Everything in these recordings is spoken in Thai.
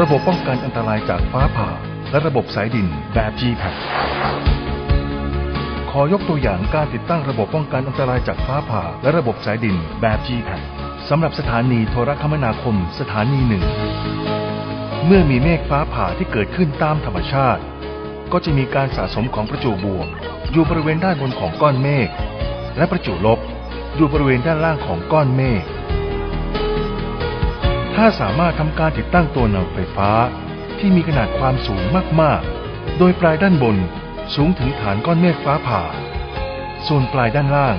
ระบบป้องกันอันตรายจากฟ้าผ่า และระบบสายดินแบบ g p a c ขอยกตัวอย่างการติดตั้งระบบป้องกันอันตรายจากฟ้าผ่า และระบบสายดินแบบ g p a c สำหรับสถานีโทรคมนาคมสถานีหนึ่ง เมื่อมีเมฆฟ้าผ่าที่เกิดขึ้นตามธรรมชาติ ก็จะมีการสะสมของประจุบวก อยู่บริเวณด้านบนของก้อนเมฆและประจุลบ อยู่บริเวณด้านล่างของก้อนเมฆ ถ้าสามารถทำการติดตั้งตัวนำไฟฟ้า ที่มีขนาดความสูงมากๆ โดยปลายด้านบนสูงถึงฐานก้อนเมฆฟ้าผ่า ส่วนปลายด้านล่าง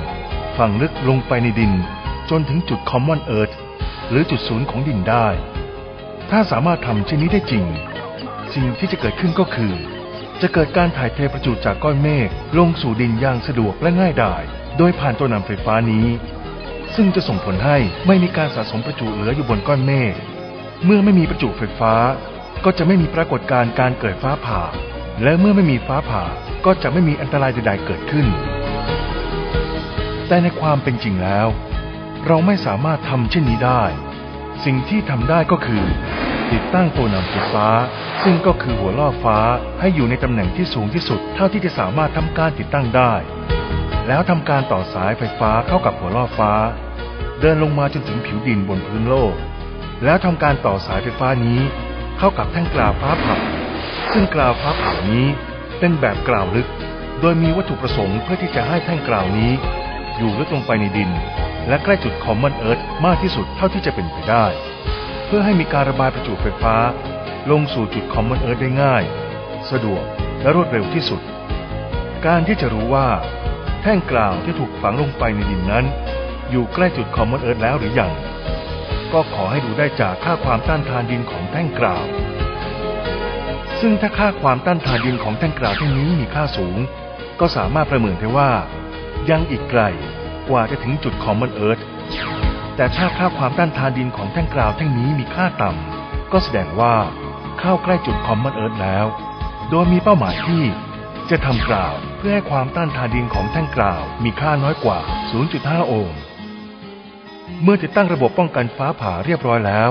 ฝังลึกลงไปในดิน จนถึงจุด Common Earth หรือจุดศูนย์ของดินได้ ถ้าสามารถทำเช่นนี้ได้จริง สิ่งที่จะเกิดขึ้นก็คือ จะเกิดการถ่ายเทประจุจากก้อนเมฆลงสู่ดินอย่างสะดวกและง่ายดาย โดยผ่านตัวนำไฟฟ้านี้ ซึ่งจะส่งผลให้ไม่มีการสะสมประจุเหลืออยู่บนก้อนเมฆ เมื่อไม่มีประจุไฟฟ้า ก็จะไม่มีปรากฏการณ์การเกิดฟ้าผ่า และเมื่อไม่มีฟ้าผ่าก็จะไม่มีอันตรายใดๆเกิดขึ้น แต่ในความเป็นจริงแล้ว เราไม่สามารถทำเช่นนี้ได้ สิ่งที่ทำได้ก็คือ ติดตั้งตัวนำไฟฟ้า ซึ่งก็คือหัวล่อฟ้าให้อยู่ในตำแหน่งที่สูงที่สุด เท่าที่จะสามารถทำการติดตั้งได้ แล้วทำการต่อสายไฟฟ้าเข้ากับหัวล่อฟ้า เดินลงมาจนถึงผิวดินบนพื้นโลก แล้วทำการต่อสายไฟฟ้านี้ เข้ากับแท่งกราวฟ้าผ่าซึ่งกราวฟ้าผ่านี้เป็นแบบกราวลึก โดยมีวัตถุประสงค์เพื่อที่จะให้แท่งกราวนี้ อยู่ลึกลงไปในดิน และใกล้จุด Common Earth มากที่สุดเท่าที่จะเป็นไปได้ เพื่อให้มีการระบายประจุไฟฟ้า ลงสู่จุด Common Earth ได้ง่าย สะดวกและรวดเร็วที่สุด การที่จะรู้ว่า แท่งกราวที่ถูกฝังลงไปในดินนั้น อยู่ใกล้จุด Common Earth แล้วหรือยัง ก็ขอให้ดูได้จากค่าความต้านทานดินของแท่งกราว ซึ่งถ้าค่าความต้านทานดินของแท่งกราวแท่งนี้มีค่าสูง ก็สามารถประเมินได้ว่า ยังอีกไกลกว่าจะถึงจุด Common Earth แต่ถ้าค่าความต้านทานดินของแท่งกราวแท่งนี้มีค่าต่ำก็แสดงว่าเข้าใกล้จุด Common Earth แล้ว โดยมีเป้าหมายที่ จะทำกราวเพื่อให้ความต้านทานดินของแท่งกราวมีค่าน้อยกว่า 0.5 โอห์ม เมื่อติดตั้งระบบป้องกันฟ้าผ่าเรียบร้อยแล้ว